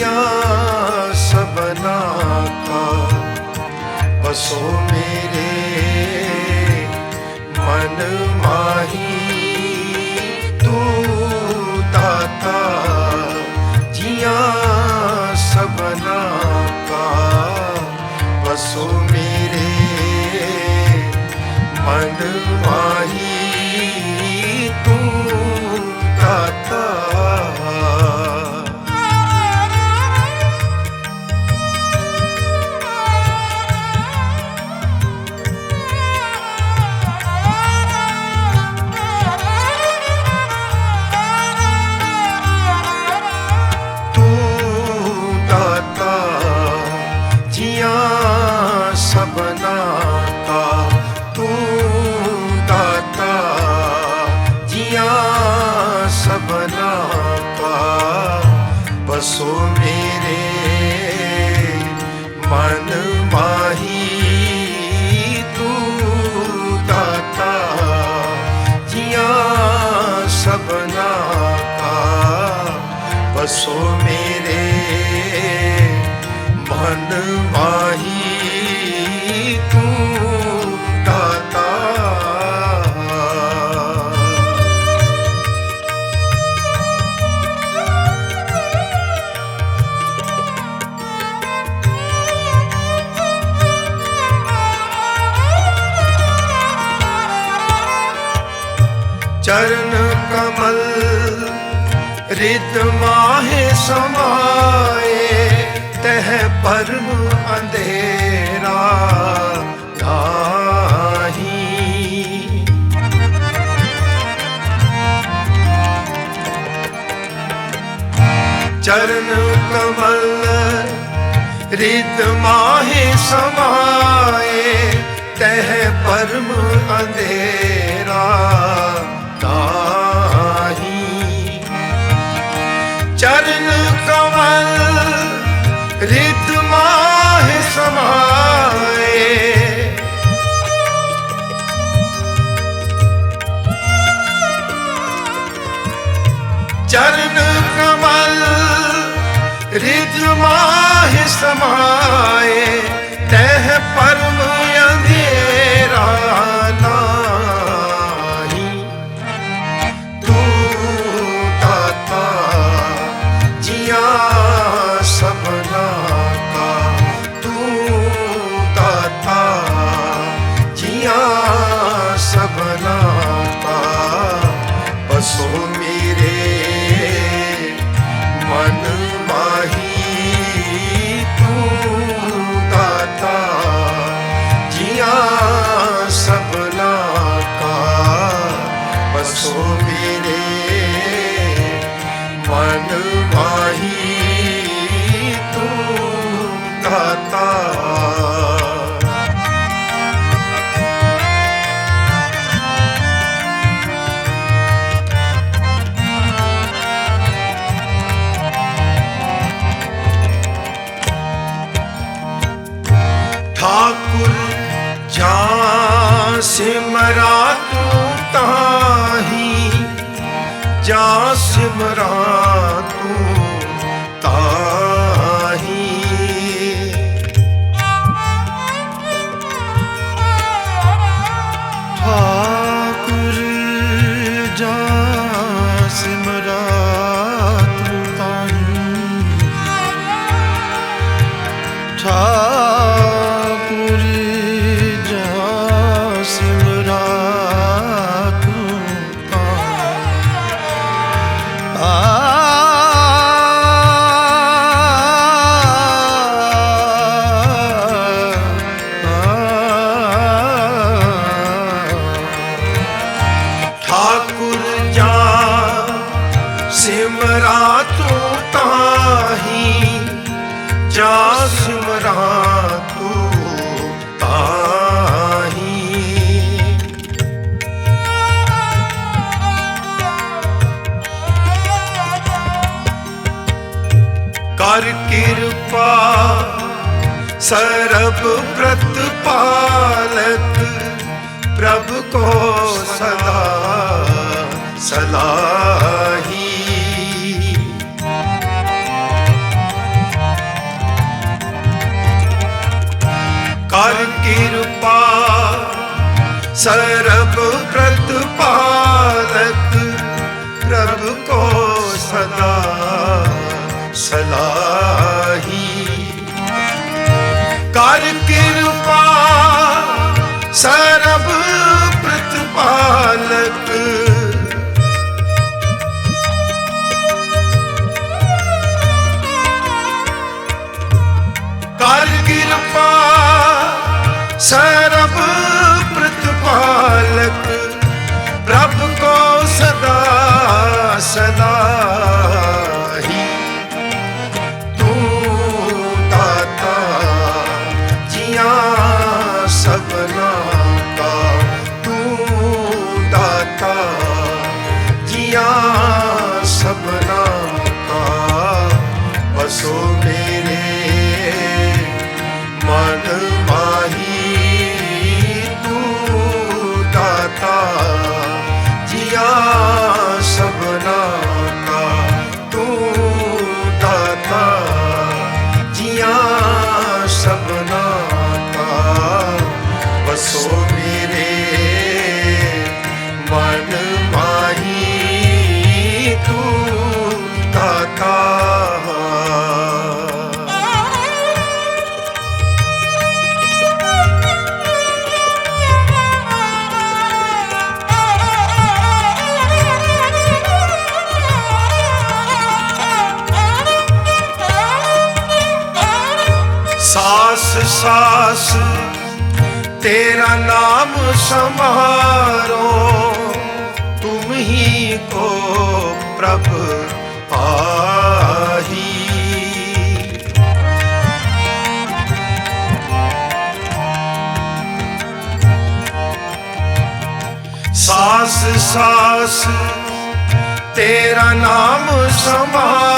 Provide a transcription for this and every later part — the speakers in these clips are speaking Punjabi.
ਜੀਆਂ ਸਭਨਾ ਕਾ ਬਸੋ ਮੇਰੇ ਮਨ ਮਾਹੀ ਤੂੰ ਦਾਤਾ ਜੀਆਂ ਸਭਨਾ ਕਾ ਬਸੋ ਮੇਰੇ ਮਨ ਮਾਹੀ ਤੂੰ ਦਾਤਾ ਸੋ ਮੇਰੇ ਮਨ ਮਾਹੀ ਤੂੰ ਦਾਤਾ ਜੀਆਂ ਸਭਨਾ ਕਾ। ਬਸੋ ਮੇਰੇ ਮਨ ਮਾਹੀ ਤੂੰ ਮਾਹੇ ਸਮਾਏ ਤਹ ਪਰਮ ਅੰਧੇਰਾ ਕਾਹੀ ਚਰਨ ਕਮਲ ਰਿਤ ਮਾਹੇ ਸਮਾਏ ਤਹ ਪਰਮ ਅੰਧੇਰਾ ਰਿਜ ਮਾਹਿ ਸਮਾਏ ਤਹ ਸਿਮਰਾ ਤੂੰ ਤਾਹੀ ਜਾਂ ਸਿਮਰਾ ਸਰਬ ਪ੍ਰਤਪਾਲਕ ਪ੍ਰਭ ਕੋ ਸਦਾ ਸਲਾਹੀ ਕਰ ਕਿਰਪਾ ਸਰਬ ਪ੍ਰਤਪਾਲਕ मेरा नाम संहारो तुम ही को प्रभु पाही सास सास तेरा नाम संहारो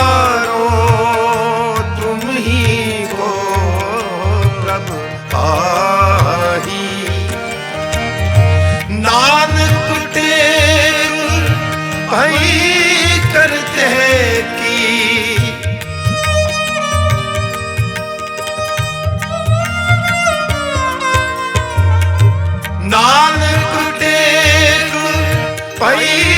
ਨਾਨਕ ਟੇਕ ਪਈ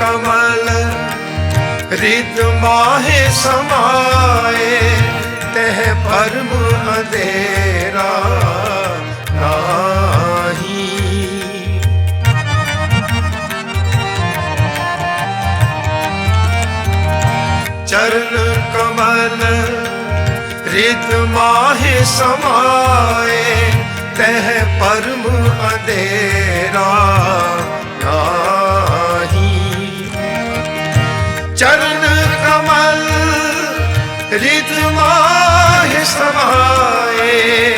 ਕਮਲ ਰਿਤ ਮਾਹੇ ਸਮਾਏ, ਤਹ ਪਰਮ ਅੰਧੇਰਾ ਨਾਹੀ। ਚਰਨ ਕਮਲ ਰਿਤ ਮਾਹੇ ਸਮਾਏ, ਤਹ ਪਰਮ ਅੰਧੇਰਾ ਚਰਨ ਕਮਲ ਰਿਤ ਮਾਹ ਸਮਾਏ।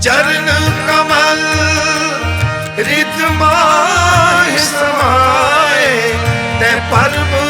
ਚਰਨ ਕਮਲ ਰਿਤ ਮਾਹ ਸਮਾਏ। ਤੇ ਪਰਮ